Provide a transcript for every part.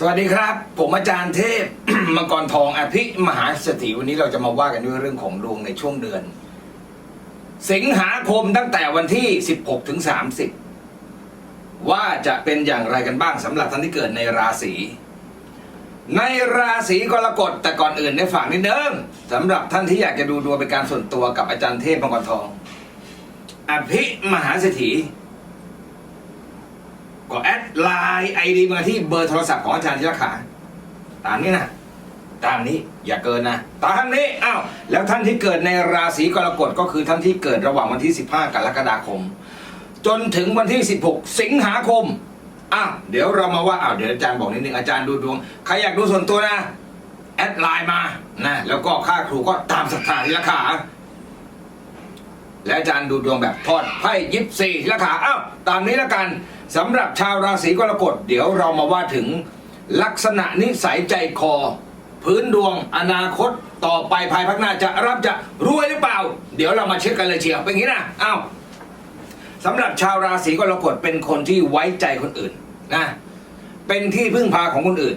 สวัสดีครับ ผมอาจารย์เทพ มังกรทองอภิมหาสถิวันนี้เราจะมาว่ากันด้วยเรื่องของดวงในช่วงเดือน สิงหาคมตั้งแต่วันที่ 16 ถึง 30 ว่าจะเป็นอย่างไรกันบ้างสำหรับท่านที่เกิดในราศีในราศีกรกฎแต่ก่อนอื่นได้ฝากนิดนึงสำหรับท่านที่อยากจะดูดวงเป็นการส่วนตัวกับอาจารย์เทพมังกรทอง อภิมหาเศรษฐี ก็แอดไลน์ไอดีมาที่เบอร์โทรศัพท์ของอาจารย์ชิรขาตามนี้นะ ตามนี้อย่าเกินนะ ตามนี้อ้าวแล้วท่านที่เกิดในราศีกรกฎก็คือท่านที่เกิดระหว่างวันที่ 15 กรกฎาคม จนถึงวันที่ 16 สิงหาคมอ้าวเดี๋ยวเรามาว่าอ้าวเดี๋ยวอาจารย์บอกนิดนึงอาจารย์ดูดวงใครอยากดูส่วนตัวนะแอดไลน์มานะแล้วก็ค่าครูก็ตามศรัทธาที่ราคาและอาจารย์ดูดวงแบบทอดไพ่ยิปซีทีละขาอ้าวตามนี้ละกัน สำหรับชาวราศีกรกฎเดี๋ยวเรามาว่าถึงลักษณะนิสัยใจคอ พื้นดวงอนาคตต่อไปภายภาคหน้าจะรับจะรวยหรือเปล่า เดี๋ยวเรามาเช็คกันเลยเชียวเป็นอย่างนี้นะอ้าวสำหรับชาวราศีกรกฎเป็นคนที่ไว้ใจคนอื่นนะเป็นที่พึ่งพาของคนอื่น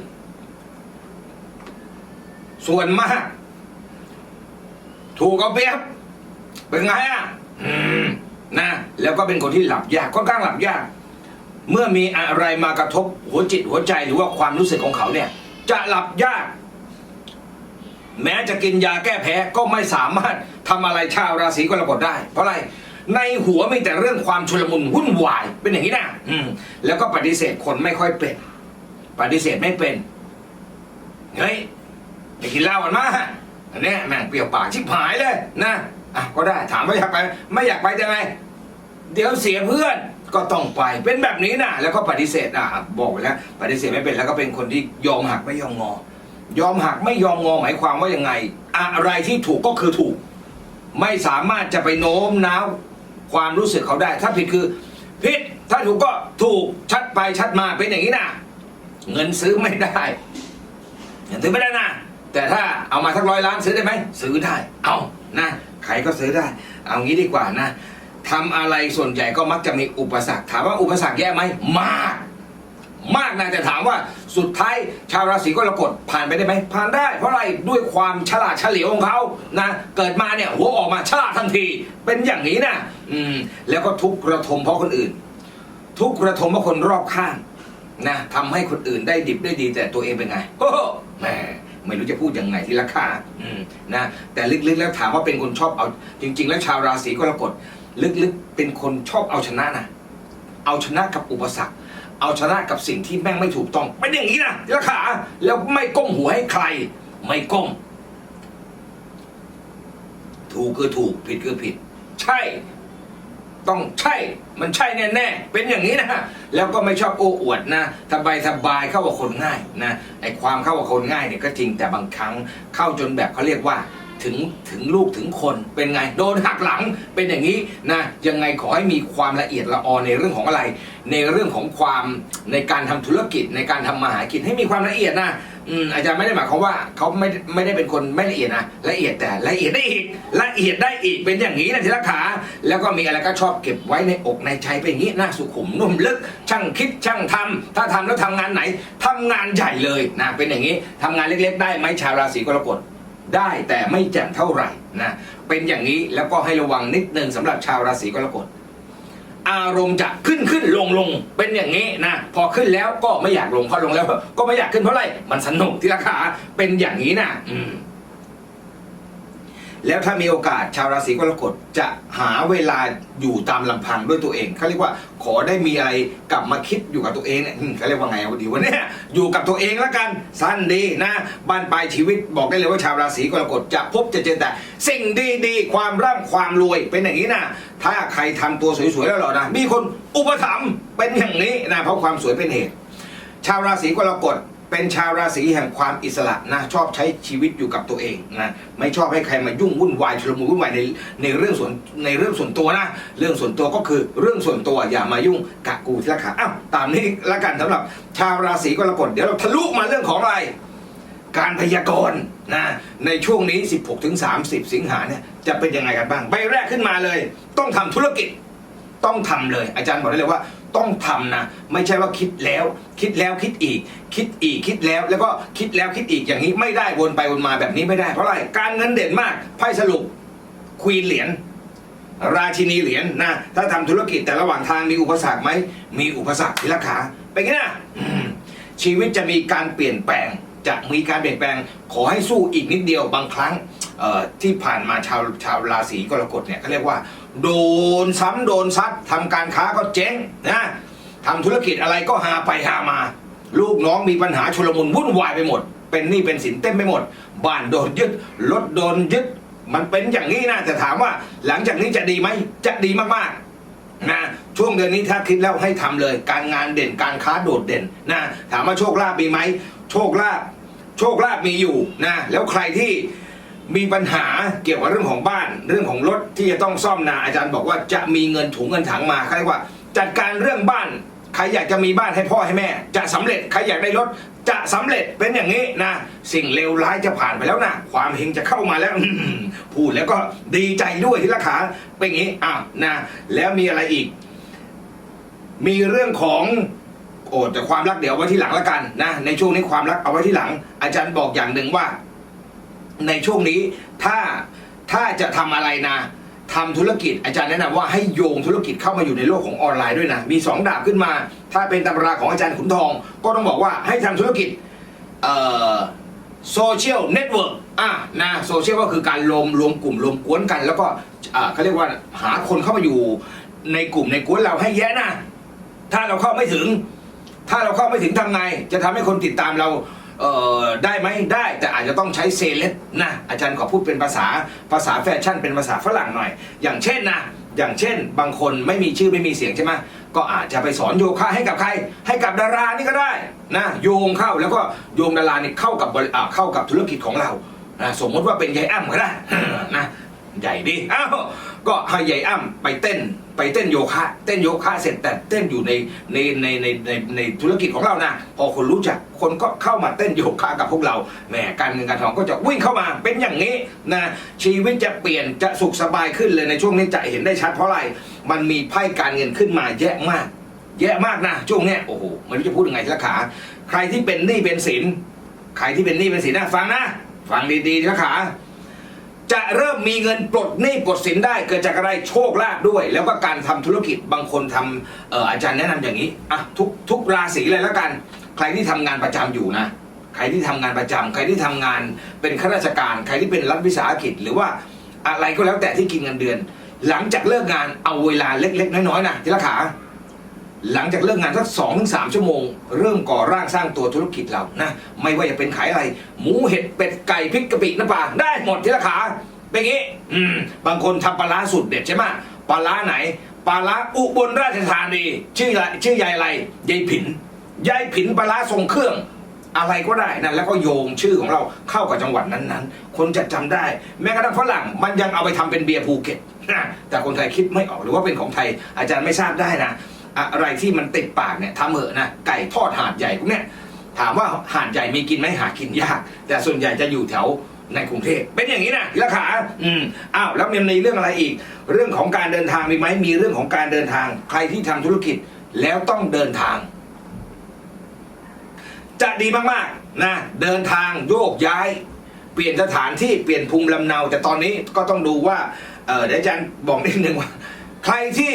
ส่วนมาก ถูกเอาเปรียบเป็นไงอะนะแล้วก็เป็นคนที่หลับยากค่อนข้างหลับยาก เมื่อมีอะไรมากระทบหัวจิตหัวใจหรือว่าความรู้สึกของเขาเนี่ย จะหลับยาก แม้จะกินยาแก้แพ้ก็ไม่สามารถทำอะไรชาวราศีกรกฎได้ เพราะอะไรในหัวมีแต่เรื่องความชุลมุนวุ่นวายเป็นอย่างนี้นะอืมแล้วก็ปฏิเสธคนไม่ค่อยเป็น ปฏิเสธไม่เป็นเฮ้ยไปกินเหล้ากันมาอันนี้แม่งเปรี้ยวปากชิบหายเลยนะอะก็ได้ถามว่าอยากไป ไม่อยากไปจะไง เดี๋ยวเสียเพื่อน ก็ต้องไปเป็นแบบนี้นะแล้วก็ปฏิเสธอะบอกไปแล้วปฏิเสธไม่เป็นแล้วก็เป็นคนที่ยอมหักไม่ยอมงอ ยอมหักไม่ยอมงอหมายความว่ายังไง อะไรที่ถูกก็คือถูก ไม่สามารถจะไปโน้มน้าวความรู้สึกเขาได้ ถ้าผิดคือผิดถ้าถูกก็ถูกชัดไปชัดมาเป็นอย่างนี้นะเงินซื้อไม่ได้เงินซื้อไม่ได้นะแต่ถ้าเอามาสักร้อยล้านซื้อได้ไหมซื้อได้ เอานะใครก็ซื้อได้ เอางี้ดีกว่านะ ทำอะไรส่วนใหญ่ก็มักจะมีอุปสรรค ถามว่าอุปสรรคแย่ไหมมาก มากนะแต่ถามว่าสุดท้ายชาวราศีกรกฎผ่านไปได้ไหมผ่านได้ เพราะอะไรด้วยความฉลาดเฉลียวของเขานะเกิดมาเนี่ยหัวออกมาฉลาดทันที เป็นอย่างนี้นะอืมแล้วก็ทุกข์ระทมเพราะคนอื่น ทุกข์ระทมเพราะคนรอบข้างนะทำให้คนอื่นได้ดิบได้ดีแต่ตัวเองเป็นไงโอ้โหแหมไม่รู้จะพูดยังไงที่ราคาอืมนะแต่ลึกๆแล้วถามว่าเป็นคนชอบเอาจริง ๆ แล้วชาวราศีกรกฎ ลึกๆเป็นคนชอบเอาชนะนะเอาชนะกับอุปสรรค เอาชนะกับสิ่งที่แม่งไม่ถูกต้องเป็นอย่างนี้นะที่ราคาแล้วไม่ก้มหัวให้ใคร ไม่ก้ม ถูกคือถูกผิดคือผิด ใช่ ต้องใช่ มันใช่แน่ๆเป็นอย่างนี้นะแล้วก็ไม่ชอบโอ้อวดนะสบายสบายเข้ากับคนง่ายนะไอความเข้ากับคนง่ายเนี่ยก็จริงแต่บางครั้งเข้าจนแบบเขาเรียกว่า ถึงถึงลูกถึงคนเป็นไง โดนหักหลังเป็นอย่างนี้นะยังไงขอให้มีความละเอียดละออในเรื่องของอะไร ในเรื่องของความในการทำธุรกิจในการทำมาหากินให้มีความละเอียดนะอืมอาจารย์ไม่ได้หมายความว่าเขาไม่ไม่ได้เป็นคนไม่ละเอียดนะละเอียดแต่ละเอียดได้อีกละเอียดได้อีกเป็นอย่างนี้นะทีละขา แล้วก็มีอะไรก็ชอบเก็บไว้ในอกในใจเป็นอย่างนี้น่าสุขุมนุ่มลึก ช่างคิดช่างทำถ้าทำแล้วทำงานไหนทำงานใหญ่เลยนะเป็นอย่างนี้ทำงานเล็ก ๆ ได้ไหมชาวราศีกรกฎ ได้แต่ไม่แจ่มเท่าไหร่นะเป็นอย่างนี้แล้วก็ให้ระวังนิดนึงสำหรับชาวราศีกรกฎอารมณ์จะขึ้นขึ้นลงลงเป็นอย่างนี้นะพอขึ้นแล้วก็ไม่อยากลงพอลงแล้ว ก็ไม่อยากขึ้นเพราะอะไรมันสนุกที่ราคาเป็นอย่างนี้นะอืม แล้วถ้ามีโอกาสชาวราศีกรกฎจะหาเวลาอยู่ตามลำพังด้วยตัวเองเขาเรียกว่าขอได้มีอะไรกลับมาคิดอยู่กับตัวเองเนี่ยเขาเรียกว่าไงวะดีวะเนี่ยอยู่กับตัวเองแล้วกันสั้นดีนะบ้านปลายชีวิตบอกได้เลยว่าชาวราศีกรกฎจะพบจะเจอแต่ สิ่งดีๆ ความร่ำความรวยเป็นอย่างนี้นะถ้าใครทำตัวสวยๆแล้วหรอนะมีคนอุปถัมภ์เป็นอย่างนี้นะเพราะความสวยเป็นเหตุ ชาวราศีกรกฎ เป็นชาวราศีแห่งความอิสระนะชอบใช้ชีวิตอยู่กับตัวเองนะไม่ชอบให้ใครมายุ่งวุ่นวายชุลมุนวุ่นวายในในเรื่องส่วนในเรื่องส่วนตัวนะเรื่องส่วนตัวก็คือเรื่องส่วนตัวอย่ามายุ่งกะกูที่ละขาอ้าวตามนี้ละกันสำหรับชาวราศีกรกฎเดี๋ยวเราทะลุมาเรื่องของอะไรการพยากรณ์นะในช่วงนี้ 16ถึง30 สิงหาเนี่ยจะเป็นยังไงกันบ้าง ใบแรกขึ้นมาเลย ต้องทำธุรกิจต้องทำเลย อาจารย์บอกได้เลยว่า ต้องทำนะ ไม่ใช่ว่าคิดแล้ว คิดแล้วคิดอีก คิดอีกคิดแล้วแล้วก็คิดแล้วคิดอีกอย่างนี้ไม่ได้วนไปวนมาแบบนี้ไม่ได้เพราะอะไรการเงินเด่นมากไพ่สรุปควีนเหรียญราชินีเหรียญนะถ้าทำธุรกิจแต่ระหว่างทางมีอุปสรรคไหมมีอุปสรรคทีละขาเป็นไงนะชีวิตจะมีการเปลี่ยนแปลงจะมีการเปลี่ยนแปลง ขอให้สู้อีกนิดเดียวบางครั้งที่ผ่านมาชาวชาวราศีกรกฎเนี่ยเขาเรียกว่า โดนซ้ำโดนซัดทำการค้าก็เจ๊งนะทำธุรกิจอะไรก็หาไปหามา ลูกน้องมีปัญหาชุลมุนวุ่นวายไปหมด เป็นหนี้เป็นสินเต็มไปหมด บ้านโดนยึดรถโดนยึด มันเป็นอย่างนี้นะแต่ถามว่าหลังจากนี้จะดีไหมจะดีมากๆนะช่วงเดือนนี้ถ้าคิดแล้วให้ทำเลย การงานเด่นการค้าโดดเด่นนะถามว่าโชคลาภมีไหมโชคลาภโชคลาภมีอยู่นะแล้วใครที่ มีปัญหาเกี่ยวกับเรื่องของบ้าน เรื่องของรถที่จะต้องซ่อมนะอาจารย์บอกว่าจะมีเงินถุงเงินถังมาเขาเรียกว่า จัดการเรื่องบ้านใครอยากจะมีบ้านให้พ่อให้แม่ จะสำเร็จใครอยากได้รถจะสำเร็จเป็นอย่างนี้นะ สิ่งเลวร้ายจะผ่านไปแล้วนะความเฮงจะเข้ามาแล้วพูดแล้วก็ดีใจด้วยที่ละขาเป็นอย่างนี้อะนะแล้วมีอะไรอีก มีเรื่องของโอ้แต่ความรักเดี๋ยวไว้ที่หลังละกันนะในช่วงนี้ความรักเอาไว้ที่หลัง อาจารย์บอกอย่างหนึ่งว่า ในช่วงนี้ถ้าถ้าจะทำอะไรนะทำธุรกิจอาจารย์แนะนำว่าให้โยงธุรกิจเข้ามาอยู่ในโลกของออนไลน์ด้วยนะ มีสองดาบขึ้นมา ถ้าเป็นตำราของอาจารย์ขุนทอง ก็ต้องบอกว่าให้ทำธุรกิจเอ่อโซเชียลเน็ตเวิร์กอะนะโซเชียลก็คือการรวมรวมกลุ่มรวมกวนกัน แล้วก็เขาเรียกว่าหาคนเข้ามาอยู่ในกลุ่มในกวนเราให้แยะนะ ถ้าเราเข้าไม่ถึง ถ้าเราเข้าไม่ถึงทำไง จะทำให้คนติดตามเรา เอ่อได้ไหมได้แต่อาจจะต้องใช้เซเลบนะอาจารย์ขอพูดเป็นภาษาภาษาแฟชั่นเป็นภาษาฝรั่งหน่อย อย่างเช่นนะอย่างเช่น บางคนไม่มีชื่อไม่มีเสียงใช่ไหมก็อาจจะไปสอนโยคะให้กับใคร ให้กับดารานี่ก็ได้นะโยงเข้าแล้วก็โยงดารานี่เข้ากับบริเข้ากับธุรกิจของเรานะสมมติว่าเป็นยายอ้ำก็ได้นะใหญ่ดีอ้าวก็ให้ยายอ้ำไปเต้น ไปเต้นโยคะ เต้นโยคะเสร็จแต่เต้นอยู่ในในในในในในธุรกิจของเรานะพอคนรู้จักคนก็เข้ามาเต้นโยคะกับพวกเราแหมการเงินการทองก็จะวิ่งเข้ามาเป็นอย่างนี้นะชีวิตจะเปลี่ยนจะสุขสบายขึ้นเลยในช่วงนี้จะเห็นได้ชัดเพราะอะไรมันมีไพ่การเงินขึ้นมาแยะมากแย่มากนะช่วงเนี้ยโอ้โหไม่รู้จะพูดยังไงทีละขา ใครที่เป็นหนี้เป็นสินใครที่เป็นหนี้เป็นสินนะฟังนะฟังดีๆทีละขา จะเริ่มมีเงินปลดหนี้ปลดสินได้เกิดจากอะไรโชคลาภด้วย แล้วก็การทำธุรกิจบางคนทำเอออาจารย์แนะนำอย่างนี้อะทุกทุกราศีเลยแล้วกัน ใครที่ทำงานประจำอยู่นะใครที่ทำงานประจำใครที่ทำงานเป็นข้าราชการ ใครที่เป็นรัฐวิสาหกิจ หรือว่าอะไรก็แล้วแต่ที่กินเงินเดือน หลังจากเลิกงานเอาเวลาเล็ก ๆ น้อยๆนะทีละขา หลังจากเลิกงานสักสองถึงสามชั่วโมง เริ่มก่อร่างสร้างตัวธุรกิจเรานะ ไม่ว่าจะเป็นขายอะไร หมูเห็ดเป็ดไก่พริกกะปิน้ำปลาได้หมดทีละขาเป็นงี้อืมบางคนทำปลาร้าสูตรเด็ดใช่ไหมปลาร้าไหนปลาร้าอุบลราชธานีชื่ออะไรชื่อยายอะไรยายผินยายผินปลาร้าทรงเครื่อง อะไรก็ได้นะแล้วก็โยงชื่อของเราเข้ากับจังหวัดนั้นๆ คนจะจำได้ แม้กระทั่งฝรั่งมันยังเอาไปทำเป็นเบียร์ภูเก็ตแต่คนไทยคิดไม่ออกหรือว่าเป็นของไทยอาจารย์ไม่ทราบได้นะ อะไรที่มันติดปากเนี่ยทำเหอะนะไก่ทอดหาดใหญ่พวกเนี้ยถามว่าหาดใหญ่มีกินไหมหากินยาก แต่ส่วนใหญ่จะอยู่แถวในกรุงเทพเป็นอย่างนี้นะราคาอืมอ้าวแล้วมีในเรื่องอะไรอีก เรื่องของการเดินทางมีไหมมีเรื่องของการเดินทาง ใครที่ทำธุรกิจแล้วต้องเดินทาง จะดีมากๆนะเดินทางโยกย้าย เปลี่ยนสถานที่เปลี่ยนภูมิลำเนา แต่ตอนนี้ก็ต้องดูว่าเออเดี๋ยวอาจารย์บอกนิดนึงว่า ใครที่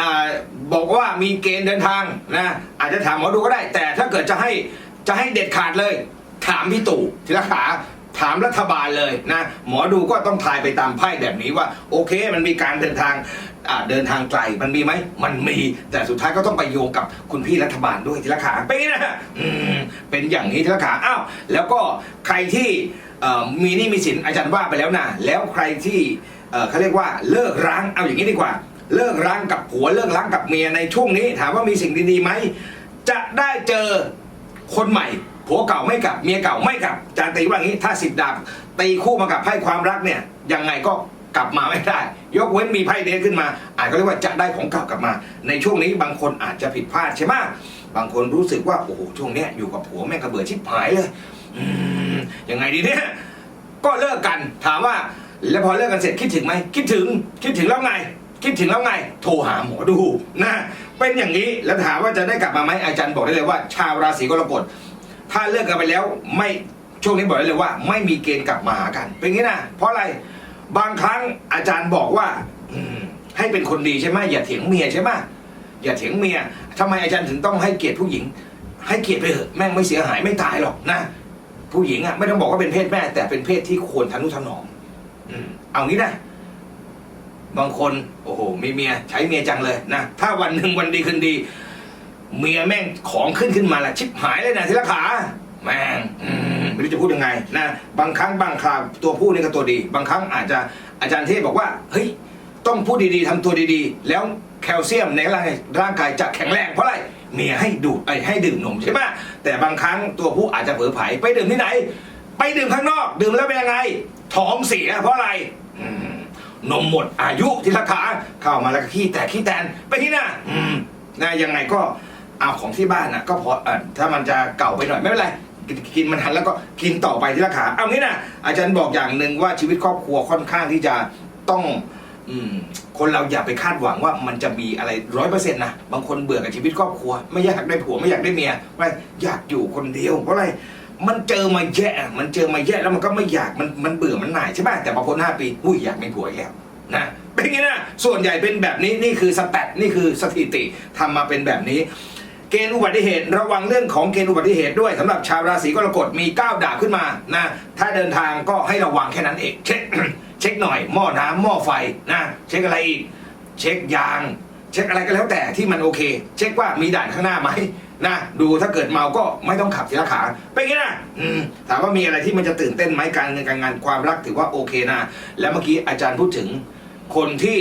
อ่าบอกว่ามีเกณฑ์เดินทางนะอาจจะถามหมอดูก็ได้ แต่ถ้าเกิดจะให้จะให้เด็ดขาดเลย ถามพี่ตู่ทีละขาถามรัฐบาลเลยนะหมอดูก็ต้องทายไปตามไพ่แบบนี้ว่า โอเค มันมีการเดินทางเดินทางไกลมันมีไหมมันมีแต่สุดท้ายก็ต้องไปโยงกับคุณพี่รัฐบาลด้วยทีละขาเป็นนะเป็นอย่างนี้ทีละขาอ้าวแล้วก็ใครที่มีนี้มีสินอาจารย์ว่าไปแล้วนะแล้วใครที่เขาเรียกว่าเลิกร้างเอาอย่างนี้ดีกว่า เลิกร้างกับผัวเลิกร้างกับเมียในช่วงนี้ ถามว่ามีสิ่งดีๆไหมจะได้เจอคนใหม่ผัวเก่าไม่กลับเมียเก่าไม่กลับอาจารย์ตีว่างี้ถ้าสิบดาบตีคู่มากับไพ่ความรักเนี่ยยังไงก็กลับมาไม่ได้ ยกเว้นมีไพ่เดนขึ้นมา อาจก็เรียกว่าจะได้ของเก่ากลับมา ในช่วงนี้บางคนอาจจะผิดพลาดใช่ไหมบางคนรู้สึกว่าโอ้โหช่วงเนี้ยอยู่กับผัวแม่งกระเบื่อชิบหายเลยยังไงดีเนี่ยก็เลิกกันถามว่า แล้วพอเลิกกันเสร็จคิดถึงไหมคิดถึงคิดถึงแล้วไง คิดถึงแล้วไง โทรหาหมอดูนะเป็นอย่างนี้แล้วถามว่าจะได้กลับมาไหมอาจารย์บอกได้เลยว่า ชาวราศีกรกฎถ้าเลิกกันไปแล้วไม่ช่วงนี้บอกได้เลยว่า ไม่มีเกณฑ์กลับมาหากัน เป็นงี้นะเพราะอะไรบางครั้งอาจารย์บอกว่าให้เป็นคนดีใช่ไหมอย่าเถียงเมียใช่ไหมอย่าเถียงเมียทำไมอาจารย์ถึงต้องให้เกียรติผู้หญิง ให้เกียรติไปเถอะแม่งไม่เสียหายไม่ตายหรอกนะ ผู้หญิงอะไม่ต้องบอกว่าเป็นเพศแม่ แต่เป็นเพศที่ควรทนุถนอมอืมเอางี้นะ บางคนโอ้โหมีเมียใช้เมียจังเลยนะถ้าวันหนึ่งวันดีคืนดี เมียแม่งของขึ้นขึ้นมาละชิบหายเลยนะทีละขาแม่งไม่รู้จะพูดยังไงนะบางครั้งบางคราวตัวผู้นี่ก็ตัวดี บางครั้งอาจจะอาจารย์เทพบอกว่าเฮ้ยต้องพูดดีๆทำตัวดีๆ แล้วแคลเซียมในร่างกายร่างกายจะแข็งแรงเพราะอะไรเมียให้ดูดไอให้ดื่มนมใช่ไหมแต่บางครั้งตัวผู้อาจจะเผลอไผลไปดื่มที่ไหน ไปดื่มข้างนอก ดื่มแล้วเป็นยังไงท้องเสียเพราะอะไรอื นมหมดอายุทีละขาเข้ามาแล้วก็ขี้แตกขี้แตนไปที่หน้าอืมนะยังไงก็เอาของที่บ้านนะก็พอเออถ้ามันจะเก่าไปหน่อยไม่เป็นไรกินมันทันแล้วก็กินต่อไปที่ละขาเอางี้นะอาจารย์บอกอย่างหนึ่งว่าชีวิตครอบครัวค่อนข้างที่จะต้องอคนเราอย่าไปคาดหวังว่ามันจะมีอะไรร้อยเปอร์เซ็นต์นะบางคนเบื่อกับชีวิตครอบครัว ไม่อยากได้ผัวไม่อยากได้เมียไม่อยากอยู่คนเดียวเพราะอะไร มันเจอมาแย่มันเจอมาแย่แล้วมันก็ไม่อยากมันมันเบื่อมันหน่ายใช่ไหมแต่พอพ้นห้าปีอุ้ยอยากมีผัวแล้วนะเป็นอย่างนี้นะส่วนใหญ่เป็นแบบนี้นี่คือสแตทนี่คือสถิติทำมาเป็นแบบนี้ เกณฑ์อุบัติเหตุระวังเรื่องของเกณฑ์อุบัติเหตุด้วยสำหรับชาวราศีกรกฎมีก้าวดาบขึ้นมานะถ้าเดินทางก็ให้ระวังแค่นั้นเองเช็คเช็คหน่อยหม้อน้ำหม้อไฟนะเช็คอะไรอีก เช็คยาง เช็คอะไรก็แล้วแต่ที่มันโอเค เช็คว่ามีด่านข้างหน้าไหม นะดูถ้าเกิดเมาก็ไม่ต้องขับทีละขาเป็นงนี้นะถามว่ามีอะไรที่มันจะตื่นเต้นไหมการเงินการงานความรักถือว่าโอเคนะ แล้วเมื่อกี้อาจารย์พูดถึงคนที่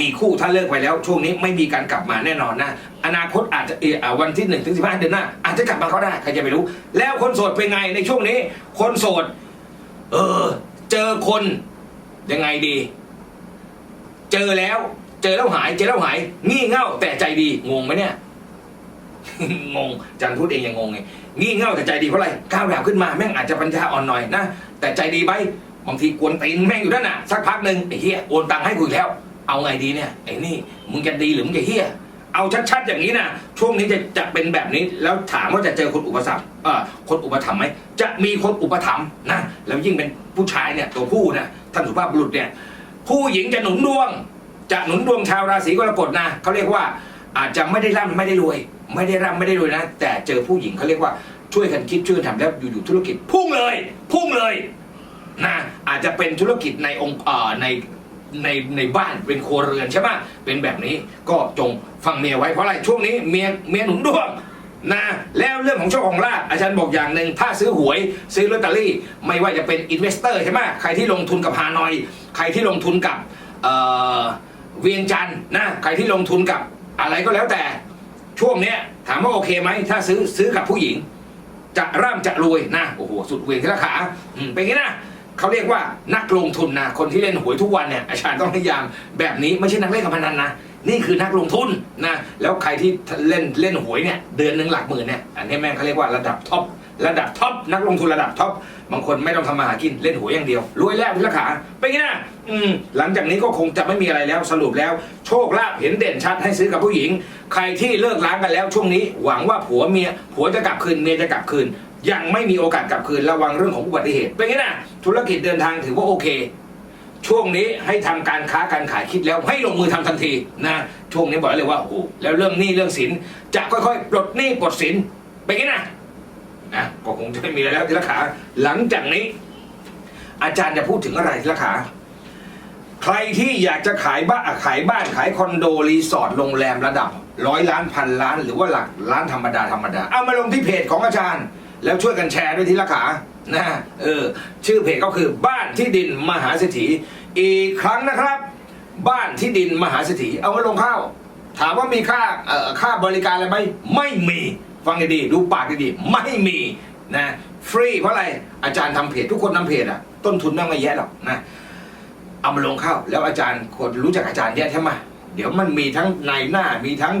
มีคู่ถ้าเลิกไปแล้ว ช่วงนี้ไม่มีการกลับมาแน่นอนนะ อนาคตอาจจะเออวันที่หนึ่งถึงสิบห้าเดือนหน้าอาจจะกลับมาก็ได้ใครจะไปรู้ แล้วคนโสดเป็นไงในช่วงนี้ คนโสด เออ เจอคนยังไงดี เจอแล้ว เจอแล้วหาย เจอแล้วหาย งี่เง่าแต่ใจดีงงไหมเนี่ย งงจันพูดเองยังงงไงงี่เง่าแต่ใจดีเพราะอะไรก้าวดาวขึ้นมาแม่งอาจจะปัญญาอ่อนหน่อยนะ แต่ใจดีไปบางทีกวนตีนแม่งอยู่นั่นน่ะสักพักหนึ่งไอ้เฮียโอนตังค์ให้กูอีกแล้ว เอาไงดีเนี่ยไอ้นี่มึงจะดีหรือมึงจะเฮียเอาชัดๆอย่างนี้นะช่วงนี้จะจะเป็นแบบนี้แล้วถามว่าจะเจอคนอุปสรรคเอ่อคนอุปถัมภ์ไหมจะมีคนอุปถัมภ์นะแล้วยิ่งเป็นผู้ชายเนี่ยตัวผู้นะท่านสุภาพบุรุษเนี่ยผู้หญิงจะหนุนดวง จะหนุนดวงชาวราศีกรกฎนะเขาเรียกว่าอาจจะไม่ได้ร่ำไม่ได้รวย ไม่ได้ร่ำไม่ได้รวยนะ แต่เจอผู้หญิงเขาเรียกว่าช่วยกันคิดช่วยกันทำแล้วอยู่ๆธุรกิจพุ่งเลย พุ่งเลยนะอาจจะเป็นธุรกิจในองค์ในในในบ้านเป็นครัวเรือนใช่ไหมเป็นแบบนี้ก็จงฟังเมียไว้เพราะอะไรช่วงนี้เมียเมียหนุนดวงนะแล้วเรื่องของโชคของลาภอาจารย์บอกอย่างหนึ่งถ้าซื้อหวยซื้อลอตเตอรี่ ไม่ว่าจะเป็นอินเวสเตอร์ใช่ไหมใครที่ลงทุนกับฮานอย ใครที่ลงทุนกับเเวียงจันทร์นะใครที่ลงทุนกับอะไรก็แล้วแต่ ช่วงเนี้ยถามว่าโอเคไหมถ้าซื้อซื้อกับผู้หญิง จะร่ำจะรวยนะโอ้โหสุดเวียงที่ละขาอืมเป็นไงนะเขาเรียกว่านักลงทุนนะคนที่เล่นหวยทุกวันเนี่ยอาจารย์ต้องพยายามแบบนี้ไม่ใช่นักเล่นการพนันนะนี่คือนักลงทุนนะแล้วใครที่เล่นเล่นหวยเนี่ยเดือนหนึ่งหลักหมื่นเนี่ยอันนี้แม่งเขาเรียกว่าระดับท็อป ระดับท็อปนักลงทุนระดับท็อปบางคนไม่ต้องทำมาหากินเล่นหวยอย่างเดียว รวยแล้วที่ลขาเป็นไงนะอืมหลังจากนี้ก็คงจะไม่มีอะไรแล้วสรุปแล้ว โชคลาภเห็นเด่นชัดให้ซื้อกับผู้หญิง ใครที่เลิกล้างกันแล้วช่วงนี้ หวังว่าผัวเมียผัวจะกลับคืนเมียจะกลับคืน ยังไม่มีโอกาสกลับคืนระวังเรื่องของอุบัติเหตุเป็นไงนะธุรกิจเดินทางถือว่าโอเคช่วงนี้ให้ทำการค้าการขายคิดแล้วให้ลงมือทำทันทีนะช่วงนี้บอกเลยว่าโอ้โหแล้วเรื่องหนี้เรื่องสินจะค่อยๆ ปลดหนี้ปลดสินเป็นไงนะ นะก็คงจะไม่มีอะไรแล้วทีละขา หลังจากนี้ อาจารย์จะพูดถึงอะไรทีละขา ใครที่อยากจะขายบ้านขายบ้านขายคอนโดรีสอร์ทโรงแรมระดับร้อยล้านพันล้าน หรือว่าหลักล้านธรรมดาธรรมดาเอามาลงที่เพจของอาจารย์ แล้วช่วยกันแชร์ด้วยทีละขานะเออชื่อเพจก็คือบ้านที่ดินมหาเศรษฐีอีกครั้งนะครับ บ้านที่ดินมหาเศรษฐีเอามาลงข้าวถามว่ามีค่าเอ่อค่าบริการอะไรไหมไม่มี ฟังดีๆดูปากดีๆไม่มีนะฟรีเพราะอะไรอาจารย์ทำเพจทุกคนทำเพจอะต้นทุนไม่ไม่แย่หรอกนะเอามาลงเข้า แล้วอาจารย์คนรู้จักอาจารย์เยอะใช่ไหมเดี๋ยวมันมีทั้งนายหน้ามีทั้ง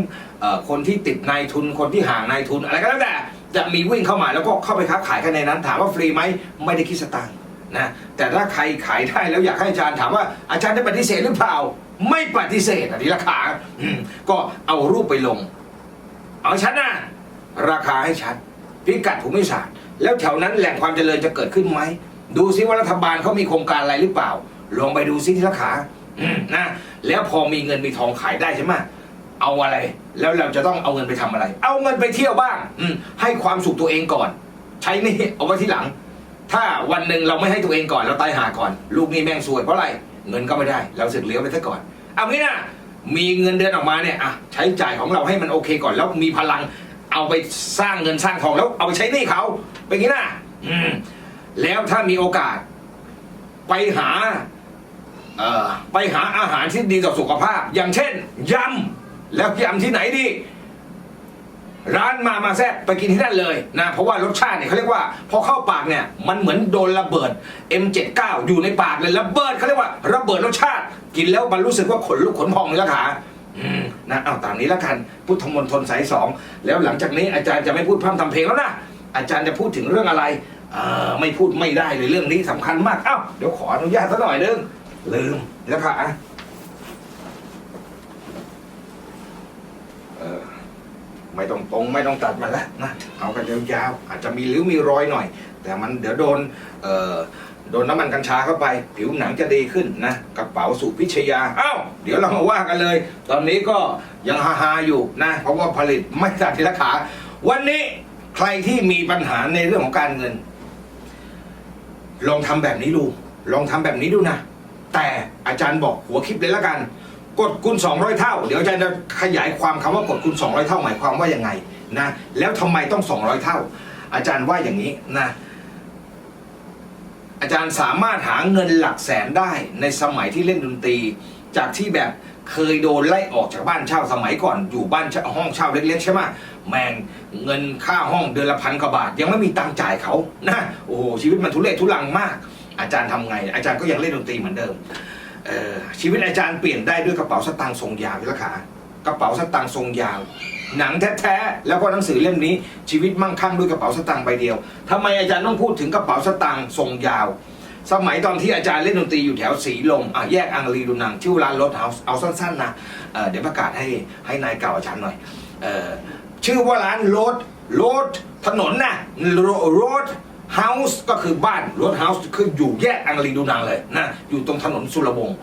คนที่ติดนายทุนคนที่ห่างนายทุนอะไรก็แล้วแต่จะมีวิ่งเข้ามาแล้วก็เข้าไปค้าขายกันในนั้น ถามว่าฟรีไหมไม่ได้คิดสตางค์นะแต่ถ้าใครขายได้แล้วอยากให้อาจารย์ถามว่าอาจารย์ได้ปฏิเสธหรือเปล่า ไม่ปฏิเสธอันนี้ราคาก็เอารูปไปลง เอาชัดนะ ราคาให้ชัด พิกัดภูมิศาสตร์ แล้วแถวนั้นแหล่งความเจริญจะเกิดขึ้นไหม ดูซิว่ารัฐบาลเขามีโครงการอะไรหรือเปล่า ลองไปดูซิที่ราคาอืมนะแล้วพอมีเงินมีทองขายได้ใช่ไหมเอาอะไร แล้วเราจะต้องเอาเงินไปทำอะไร เอาเงินไปเที่ยวบ้างอืมให้ความสุขตัวเองก่อน ใช้นี่เอาไว้ที่หลัง ถ้าวันหนึ่งเราไม่ให้ตัวเองก่อนเราตายหาก่อน ลูกนี่แม่งซวยเพราะอะไรเงินก็ไม่ได้ เราสึกเลี้ยวไปซะก่อน เอางี้นะมีเงินเดือนออกมาเนี่ยอะใช้จ่ายของเราให้มันโอเคก่อน แล้วมีพลัง เอาไปสร้างเงินสร้างทองแล้วเอาไปใช้หนี้เขาเป็นงี้นะอืมแล้วถ้ามีโอกาส ไปหาเอ่อไปหาอาหารที่ดีต่อสุขภาพ อย่างเช่นยำแล้วยำที่ไหนดี ร้านมามาแซ่บไปกินที่นั่นเลยนะเพราะว่ารสชาติเนี่ยเขาเรียกว่า พอเข้าปากเนี่ย มันเหมือนโดนระเบิด M79 อยู่ในปากเลยระเบิดเขาเรียกว่า ระเบิดรสชาติ กินแล้วมันรู้สึกว่าขนลุกขนพองเลยละขาอืม นะเอาตามนี้แล้วกันพุทธมนตรสายสองแล้วหลังจากนี้อาจารย์จะไม่พูดพร่ำทำเพลงแล้วนะอาจารย์จะพูดถึงเรื่องอะไรเออไม่พูดไม่ได้เลยเรื่องนี้สำคัญมากเอ้าเดี๋ยวขออนุญาตสักหน่อยนึงลืมแล้วค่ะเออ ไม่ต้องตรงไม่ต้องตัดมาแล้วนะเอากันยาวๆอาจจะมีริ้วมีรอยหน่อย แต่มันเดี๋ยวโดนโดนน้ำมันกัญชาเข้าไป ผิวหนังจะดีขึ้นนะกระเป๋าสุพิชยาอ้าวเดี๋ยวเรามาว่ากันเลย ตอนนี้ก็ยังฮาๆอยู่นะ เพราะว่าผลิตไม่ตัดทีละขา วันนี้ใครที่มีปัญหาในเรื่องของการเงิน ลองทำแบบนี้ดู ลองทำแบบนี้ดูนะ แต่อาจารย์บอกหัวคลิปเลยละกัน กดคูณ200 เท่า เดี๋ยวอาจารย์จะขยายความคำว่ากดคูณ200 เท่าหมายความว่ายังไงนะแล้วทำไมต้อง 200 เท่า อาจารย์ว่าอย่างนี้นะอาจารย์สามารถหาเงินหลักแสนได้ในสมัยที่เล่นดนตรี จากที่แบบเคยโดนไล่ออกจากบ้านเช่าสมัยก่อนอยู่บ้านห้องเช่าเล็กๆใช่ไหมแมงเงินค่าห้องเดือนละพันกว่าบาท ยังไม่มีตังค์จ่ายเขานะโอ้โหชีวิตมันทุเรศทุลังมาก อาจารย์ทำไง อาจารย์ก็ยังเล่นดนตรีเหมือนเดิม เออชีวิตอาจารย์เปลี่ยนได้ด้วยกระเป๋าสตางค์ทรงยาวพี่ละขากระเป๋าสตางค์ทรงยาว หนังแท้ๆแล้วก็หนังสือเล่มนี้ชีวิตมั่งคั่งด้วยกระเป๋าสตางค์ใบเดียวทำไมอาจารย์ต้องพูดถึงกระเป๋าสตางค์ทรงยาว สมัยตอนที่อาจารย์เล่นดนตรีอยู่แถวสีลมอะแยกอังรีดูนังชื่อร้านรถเฮาส์เอาสั้นๆนะเเดี๋ยวประกาศให้ให้นายเก่าอาจารย์หน่อยเออชื่อว่าร้านรถรถถนนนะรถ เฮาส์ก็คือบ้านรถเฮาส์คืออยู่แยกอังรีดูนังเลยนะอยู่ตรงถนนสุรวงศ์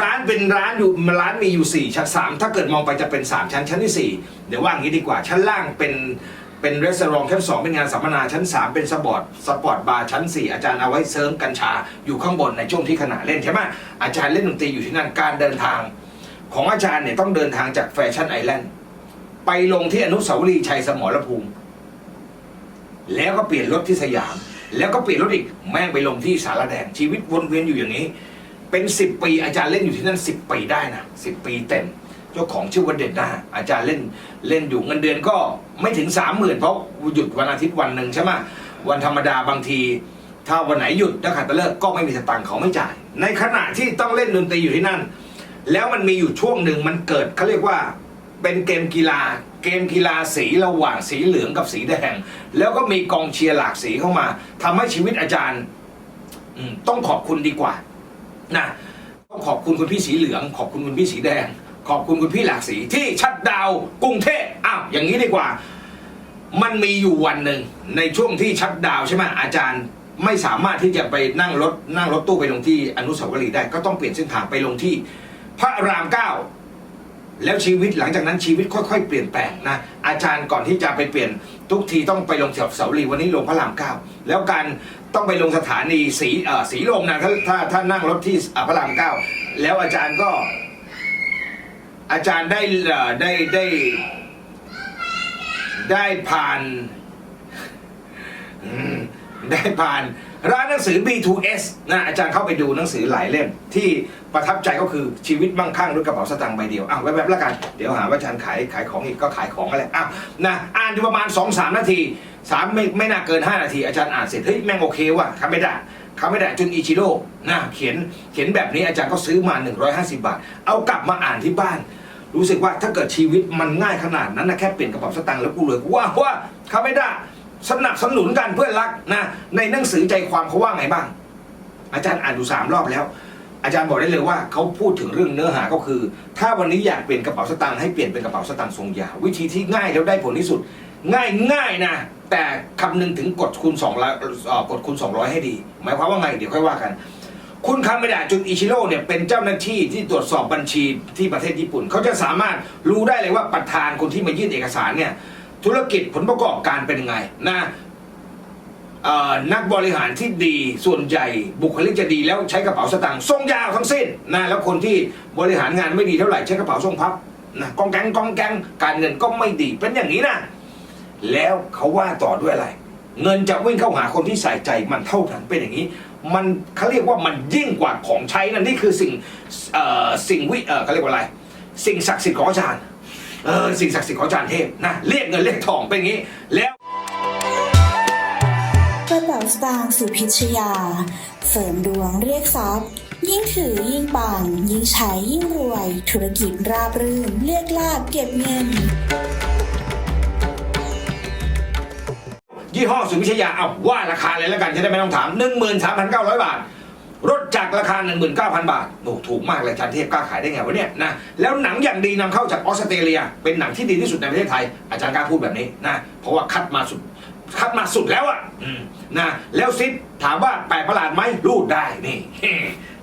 ร้านเป็นร้านอยู่ร้านมีอยู่สี่ชั้นสามถ้าเกิดมองไปจะเป็นสามชั้น ชั้นที่สี่เดี๋ยวว่างี้ดีกว่า ชั้นล่างเป็นเป็นรีสอร์ทชั้นสองเป็นงานสัมมนาชั้นสามเป็นสปอร์ตสปอร์ตบาร์ชั้นสี่อาจารย์เอาไว้เสริมกัญชา อยู่ข้างบนในช่วงที่ขณะเล่นใช่ไหมอาจารย์เล่นดนตรีอยู่ที่นั่นการเดินทาง ของอาจารย์เนี่ยต้องเดินทางจากแฟชั่นไอแลนด์ไปลงที่อนุสาวรีย์ชัยสมรภูมิ แล้วก็เปลี่ยนรถที่สยาม แล้วก็เปลี่ยนรถอีกแม่งไปลงที่สารแดงชีวิตวนเวียนอยู่อย่างนี้ เป็นสิบปีอาจารย์เล่นอยู่ที่นั่นสิบปีได้นะสิบปีเต็มเจ้าของชื่อว่าเด่นน้าอาจารย์เล่นเล่นอยู่เงินเดือนก็ไม่ถึงสามหมื่นเพราะหยุดวันอาทิตย์วันหนึ่งใช่ไหมวันธรรมดาบางที ถ้าวันไหนหยุดถ้าขาดตะเลิกก็ไม่มีสตังค์เขาไม่จ่าย ในขณะที่ต้องเล่นดนตรีอยู่ที่นั่น แล้วมันมีอยู่ช่วงหนึ่งมันเกิดเขาเรียกว่า เป็นเกมกีฬา เกมกีฬาสีระหว่างสีเหลืองกับสีแดง แล้วก็มีกองเชียร์หลากสีเข้ามาทำให้ชีวิตอาจารย์ต้องขอบคุณดีกว่านะต้องขอบคุณคุณพี่สีเหลือง ขอบคุณคุณพี่สีแดง ขอบคุณคุณพี่หลากสีที่ชัดดาวกรุงเทพอ้าวอย่างนี้ดีกว่า มันมีอยู่วันหนึ่งในช่วงที่ชัดดาวใช่ไหมอาจารย์ไม่สามารถที่จะไปนั่งรถนั่งรถตู้ไปลงที่อนุสาวรีย์ได้ ก็ต้องเปลี่ยนเส้นทางไปลงที่ พระรามเก้า แล้วชีวิตหลังจากนั้นชีวิตค่อยๆเปลี่ยนแปลงนะอาจารย์ก่อนที่จะไปเปลี่ยนทุกทีต้องไปลงแถวเสาวรีวันนี้ลงพระรามเก้าแล้วการต้องไปลงสถานีสีเอ่อสีลมนะถ้าถ้าถ้านั่งรถที่พระรามเก้าแล้วอาจารย์ก็ อาจารย์ได้เอ่อได้ได้ ได้ผ่านได้ผ่าน ร้านหนังสือ B2S นะอาจารย์เข้าไปดูหนังสือหลายเล่ม ที่ประทับใจก็คือชีวิตมั่งคั่งด้วยกระเป๋าสตางค์ใบเดียวอะแวบๆแล้วกัน เดี๋ยวหาว่าอาจารย์ขายขายของอีกก็ขายของอะไรอะนะอ่านอยู่ประมาณ 2-3 นาทีสามไม่ไม่น่าเกิน 5 นาที อาจารย์อ่านเสร็จเฮ้ยแม่งโอเคว่ะคาไม่ได้คาไม่ได้จุนอิชิโร่นะเขียนเขียนแบบนี้อาจารย์ก็ซื้อมา 150 บาท เอากลับมาอ่านที่บ้าน รู้สึกว่าถ้าเกิดชีวิตมันง่ายขนาดนั้นนะแค่เปลี่ยนกระเป๋าสตางค์แล้วกูเลยกูว่าว่าเขาไม่ได้ สนับสนุนกันเพื่อนรักนะในหนังสือใจความเขาว่าไงบ้าง อาจารย์อ่านดูสามรอบแล้ว อาจารย์บอกได้เลยว่าเขาพูดถึงเรื่องเนื้อหาก็คือ ถ้าวันนี้อยากเปลี่ยนกระเป๋าสตางค์ให้เปลี่ยนเป็นกระเป๋าสตางค์ทรงยาววิธีที่ง่ายแล้วได้ผลที่สุด ง่ายง่ายนะแต่คำนึงถึงกฎคูณ2ร้อยเอ่อกฎคูณ200ให้ดี หมายความว่าไงเดี๋ยวค่อยว่ากันคุณคาเมดะจุนอิชิโร่เนี่ยเป็นเจ้าหน้าที่ที่ตรวจสอบบัญชีที่ประเทศญี่ปุ่น เขาจะสามารถรู้ได้เลยว่าประธานคนที่มายื่นเอกสารเนี่ย ธุรกิจผลประกอบการเป็นยังไงนะนักบริหารที่ดีส่วนใหญ่บุคลิกจะดีแล้วใช้กระเป๋าสตางค์ทรงยาวทั้งสิ้นนะแล้วคนที่บริหารงานไม่ดีเท่าไหร่ใช้กระเป๋าทรงพับนะกองแกงกองแกงการเงินก็ไม่ดีเป็นอย่างนี้นะแล้วเขาว่าต่อด้วยอะไร เงินจะวิ่งเข้าหาคนที่ใส่ใจมันเท่านั้นเป็นอย่างนี้ มันเขาเรียกว่ามันยิ่งกว่าของใช้นั่นนี่คือสิ่งสิ่งวิเอ่อเขาเรียกว่าอะไร สิ่งศักดิ์สิทธิ์ของอาจารย์ เออสิ่งศักดิ์สิทธิ์ของอาจารย์เทพนะเรียกเงินเรียกทองเป็นอย่างนี้ แล้วกระเป๋าสตางค์สุพิชยา เสริมดวงเรียกทรัพย์ ยิ่งถือยิ่งปัง ยิ่งใช้ยิ่งรวย ธุรกิจราบรื่น เรียกลาบเก็บเงิน ยี่ห้อสุวิชยาเอาว่าราคาเลยแล้วกันจะได้ไม่ต้องถาม 13,900 บาท ลดจากราคา 19,000 บาทโอ้ถูกมากเลยอาจารย์เทพกล้าขายได้ไงวะเนี่ยนะแล้วหนังอย่างดีนำเข้าจากออสเตรเลีย เป็นหนังที่ดีที่สุดในประเทศไทย อาจารย์กล้าพูดแบบนี้นะเพราะว่าคัดมาสุดคัดมาสุดแล้วอะนะแล้วซิดถามว่าแปลกประหลาดไหมรูดได้นี่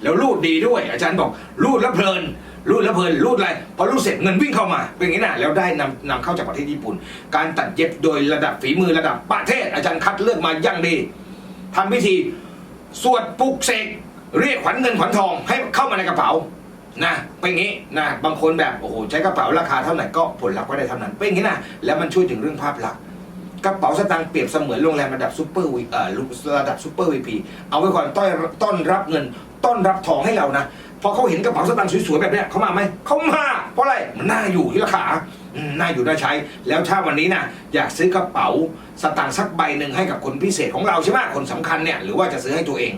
แล้วรูดดีด้วย อาจารย์บอกรูดแล้วเพลินรูดแล้วเพลินรูดอะไรพอรูดเสร็จเงินวิ่งเข้ามา เป็นอย่างนี้นะแล้วได้นำนำเข้าจากประเทศญี่ปุ่น การตัดเย็บโดยระดับฝีมือระดับประเทศ อาจารย์คัดเลือกมาอย่างดีทำพิธีสวดปลุกเสก เรียกขวัญเงินขวัญทองให้เข้ามาในกระเป๋านะเป็นอย่างนี้นะบางคนแบบโอ้โหใช้กระเป๋าราคาเท่าไหร่ก็ผลลัพธ์ก็ได้เท่านั้นเป็นอย่างนี้นะแล้วมันช่วยถึงเรื่องภาพลักษณ์กระเป๋าสตางค์เปรียบเสมือนโรงแรมระดับซูเปอร์วีเอ่อระดับซูเปอร์วีพีเอาไว้ก่อนต้อนต้อนรับเงิน ต้อนรับทองให้เรานะพอเขาเห็นกระเป๋าสตางค์สวยๆแบบเนี้ยเขามาไหมเขามาเพราะอะไรมันน่าอยู่ที่ราคาน่าอยู่น่าใช้ แล้วถ้าวันนี้นะอยากซื้อกระเป๋าสตางค์สักใบหนึ่งให้กับคนพิเศษของเราใช่ไหมคนสำคัญเนี่ยหรือว่าจะซื้อให้ตัวเอง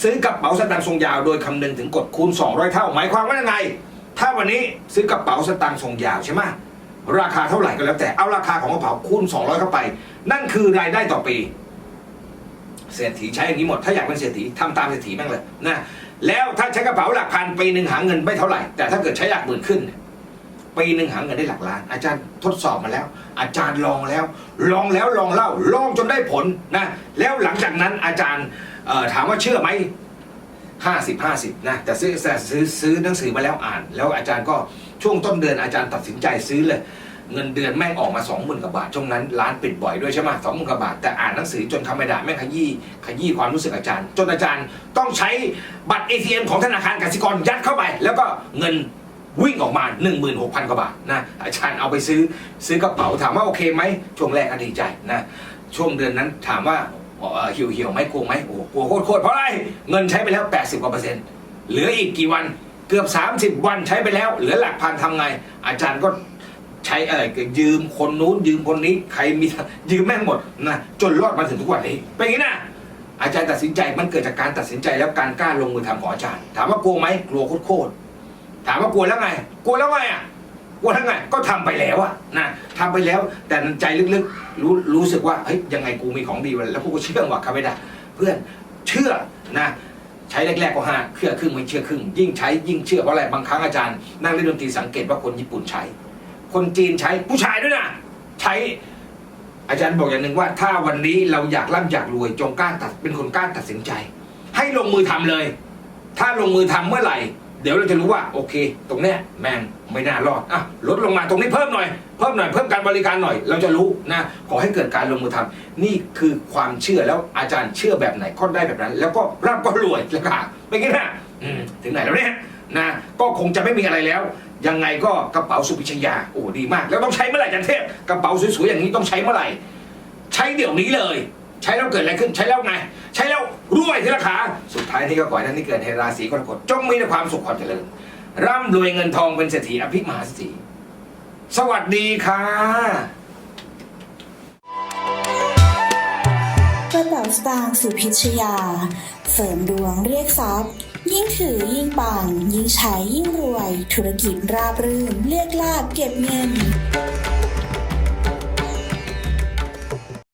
ซื้อกระเป๋าสตางค์ทรงยาวโดยคำนึงถึงกฎคูณ 200 เท่า หมายความว่ายังไง ถ้าวันนี้ซื้อกระเป๋าสตางค์ทรงยาวใช่ไหมราคาเท่าไหร่ก็แล้วแต่เอาราคาของกระเป๋าคูณ 200 เข้าไป นั่นคือรายได้ต่อปี เศรษฐีใช้อย่างนี้หมด ถ้าอยากเป็นเศรษฐีทำตามเศรษฐีแม่งเลยนะแล้วถ้าใช้กระเป๋าหลักพันปีหนึ่งหาเงินไม่เท่าไหร่แต่ถ้าเกิดใช้หลักหมื่นขึ้นเนี่ย ปีหนึ่งหาเงินได้หลักล้าน อาจารย์ทดสอบมาแล้ว อาจารย์ลองแล้ว ลองแล้วลองเล่า ลองจนได้ผลนะแล้วหลังจากนั้นอาจารย์ถามว่าเชื่อไหมห้าสิบห้าสิบนะแต่ซื้อแต่ซื้อซื้อหนังสือมาแล้วอ่าน แล้วอาจารย์ก็ช่วงต้นเดือนอาจารย์ตัดสินใจซื้อเลยเงินเดือนแม่งออกมาสองหมื่นกว่าบาทช่วงนั้นร้านปิดบ่อยด้วยใช่ไหมสองหมื่นกว่าบาท แต่อ่านหนังสือจนคำไม่ได้แม่งขยี้ขยี้ความรู้สึกอาจารย์ จนอาจารย์ต้องใช้บัตร ATM ของธนาคารกสิกรยัดเข้าไป แล้วก็เงิน วิ่งออกมา 16,000 กว่าบาทนะอาจารย์เอาไปซื้อซื้อกระเป๋าถามว่าโอเคไหมช่วงแรกก็ดีใจนะช่วงเดือนนั้นถามว่าเหี่ยวเหี่ยวไหมกลัวไหมโอ้กลัวโคตรเพราะอะไรเงินใช้ไปแล้ว 80กว่าเปอร์เซ็นต์เหลืออีกกี่วันเกือบ 30 วันใช้ไปแล้ว เหลือหลักพันทำไง อาจารย์ก็ใช้อะไรก็ยืมคนนู้นยืมคนนี้ใครมียืมแม่งหมดนะจนรอดมาถึงทุกวันนี้เป็นอย่างนี้นะอาจารย์ตัดสินใจมันเกิดจากการตัดสินใจแล้วการกล้าลงมือทำของอาจารย์ ถามว่ากลัวไหมกลัวโคตร ถามว่ากลัวแล้วไง กลัวแล้วไงอะกลัวแล้วไง ก็ทำไปแล้วอะนะทำไปแล้ว แต่ใจลึกๆรู้รู้สึกว่าเฮ้ยยังไงกูมีของดีไว้แล้วกูก็เชื่อว่าเขาไม่ได้เพื่อนเชื่อนะใช้แรกๆก็ห้าเชื่อครึ่งไม่เชื่อครึ่ง ยิ่งใช้ยิ่งเชื่อเพราะอะไรบางครั้งอาจารย์นั่งเล่นดนตรีสังเกตว่าคนญี่ปุ่นใช้ คนจีนใช้ผู้ชายด้วยนะใช้ อาจารย์บอกอย่างหนึ่งว่า ถ้าวันนี้เราอยากร่ำอยากรวยจงกล้าตัดเป็นคนกล้าตัดสินใจ ให้ลงมือทำเลย ถ้าลงมือทำเมื่อไหร่ เดี๋ยวเราจะรู้ว่าโอเค ตรงเนี้ยแม่งไม่น่ารอดอะลดลงมาตรงนี้เพิ่มหน่อยเพิ่มหน่อยเพิ่มการบริการหน่อย เราจะรู้นะขอให้เกิดการลงมือทำนี่คือความเชื่อแล้วอาจารย์เชื่อแบบไหนก็ได้แบบนั้น แล้วก็ร่ำก็รวยแล้วค่ะเป็นไงนะอืมถึงไหนแล้วเนี่ยนะก็คงจะไม่มีอะไรแล้ว ยังไงก็กระเป๋าสุพิชยาโอ้ดีมาก แล้วต้องใช้เมื่อไหร่จันเทพกระเป๋าสวยๆอย่างนี้ต้องใช้เมื่อไหร่ ใช้เดี๋ยวนี้เลย ใช้แล้วเกิดอะไรขึ้นใช้แล้วไง ใช้แล้ว รวยทีละขา สุดท้ายนี่ก็ขอให้ท่านที่เกิดในราศีกรกฎจงมีแต่ความสุขความเจริญร่ำรวยเงินทองเป็นเศรษฐีอภิมหาเศรษฐีสวัสดีค่ะกระเป๋าสตางค์สุพิชยา เสริมดวงเรียกทรัพย์ ยิ่งถือยิ่งปัง ยิ่งใช้ยิ่งรวย ธุรกิจราบรื่น เรียกลาบเก็บเงิน